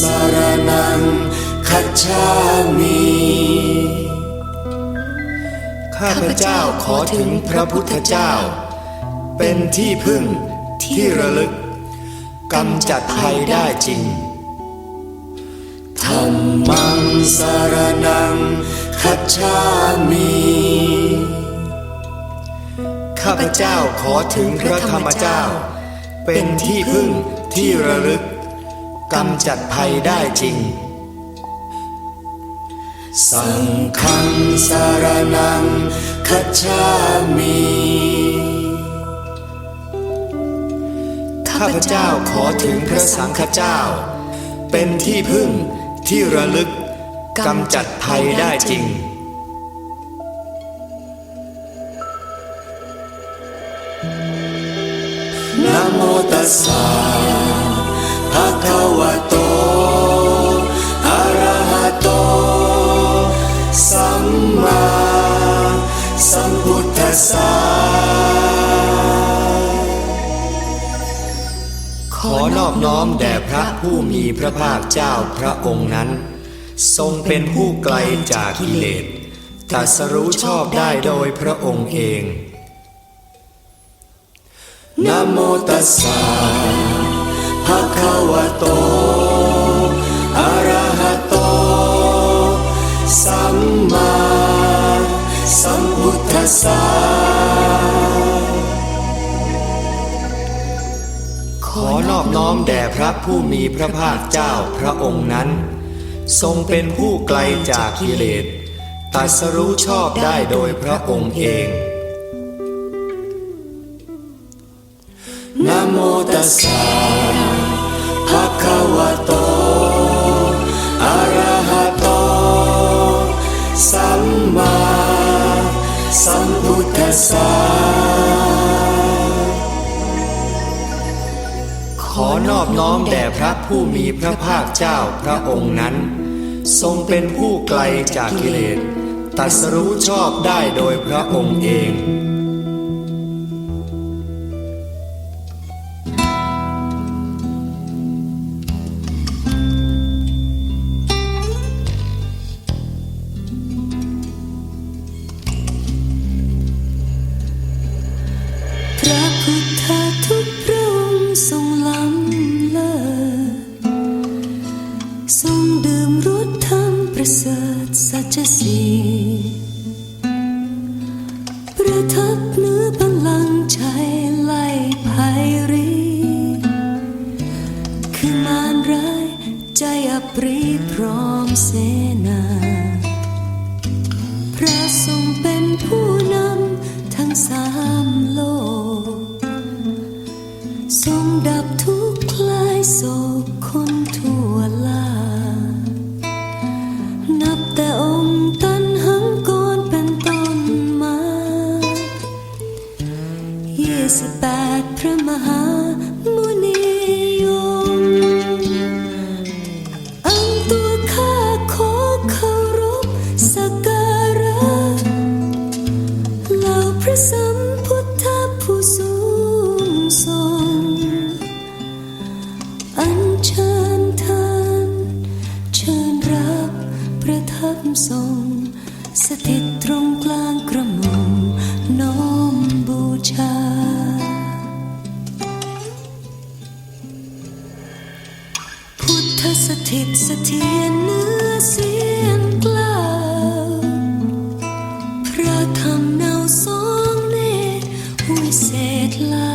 สารนังคัจฉามิข้าพเจ้าขอถึงพระพุทธเจ้า เป็นที่พึ่งที่ระลึกกำจัดภัยได้จริงธรรมังสารนังคัจฉามิข้าพเจ้าขอถึงพระธรรมเจ้า เป็นที่พึ่งที่ระลึก กำจัดภัยได้จริง สังฆังสารนังคัจฉามิข้าพเจ้าขอถึงพระสังฆเจ้า เป็นที่พึ่งที่ระลึกกำจัดภัยได้จริงนะโมตัสสะ สขอนอบน้อมแด่พระผู้มีพระภาคเจ้าพระองค์นั้น ทรงเป็นผู้ไกลจากกิเลสตรัสรู้ชอบได้โดยพระองค์เองนะโมตัสสะภะคะวะโต อะระหะโต สัมมาสัม สขอนอบน้อมแด่พระผู้มีพระภาคเจ้าพระองค์นั้น ทรงเป็นผู้ไกลจากกิเลสตัสรู้ชอบได้โดยพระองค์เองนะโมตัสสะ สสะขอนอบน้อมแด่พระผู้มีพระภาคเจ้าพระองค์นั้น ทรงเป็นผู้ไกลจากกิเลสตรัสรู้ชอบได้โดยพระองค์เอง ร้ บทรง สถิตตรงกลางกระหม่อมน้อมบูชา พุทธสถิตเสถียรเนื้อเสียงกล่าวพระธรรมเนาสองเนตรวิเศษลา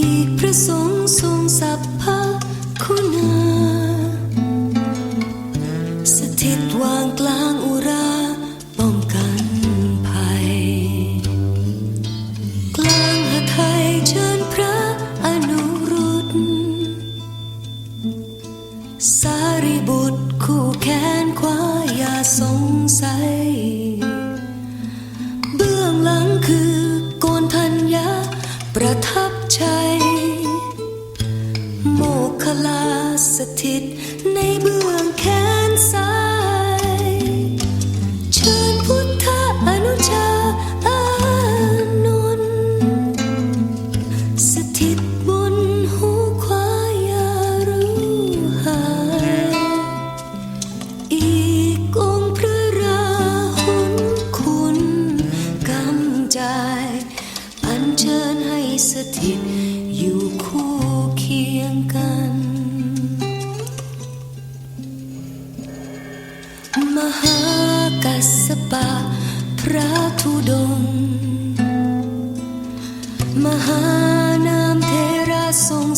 อีกพระสงฆ์ทรงสัพ ประทับใจ โมคลาสถิตในเบื้อง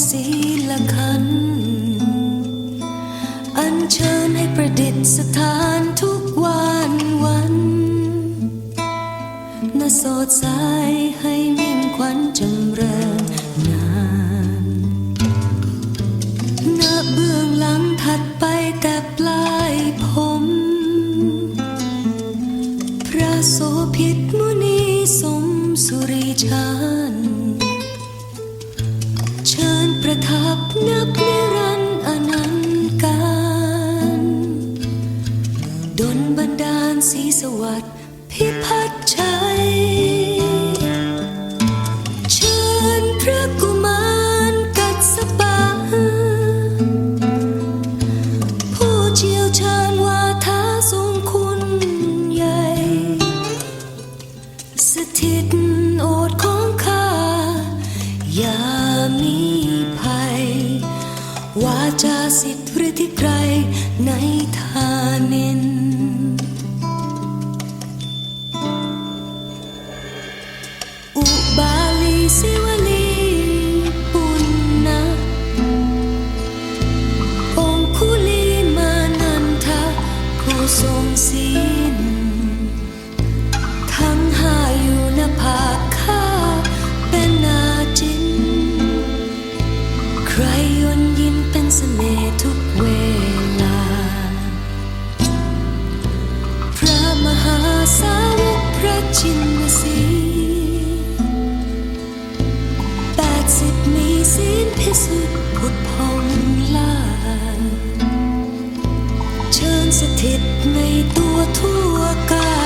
ศีลขัน อัญเชิญให้ประดิษฐานทุกวันวันน่าสดใสให้มิ่งขวัญจำเริญนานณเบื้องหลังถัดไปแต่ปลายผม พระโสพิตมุนีสมสุริชาน ทับนับนิรันดร์อนันต์การดลบันดาลสีสวัสดิ์พิพัฒน์ชัย ทรงศีลทั้งห้าอยู่หน้าผากข้าเป็นนาจิน ใครยนยิ้มเป็นเสน่ห์ทุกเวลา พระมหาสาวกพระชินสีแปดสิบมีศีลพิสุทธิ์ผุดพองลาน เชิญสถิตในตัวทั่วกาย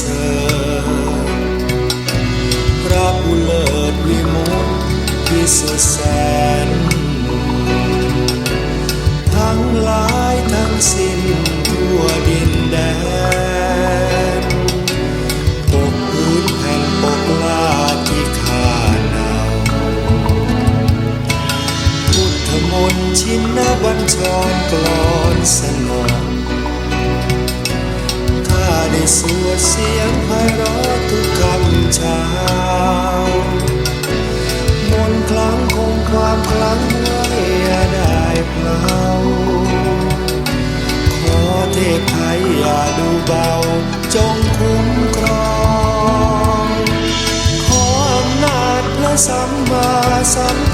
สริฐพระผู้เลิศวิมุตติสุแสน ทั้งหลายทั้งสิ้นทั่วดินแดนปกพื้นแผ่นปกลาที่ขาหนาวพุทธมนต์ชินบัญชรกรอนสนอง ได้สวดเสียงไพเราะทุกคำเช้ามนคลังคงความคลังไม่ได้เปล่าขอเทพไทยอย่าดูเบา จงคุ้มครอง ขออำนาจพระสัมมาสัมพ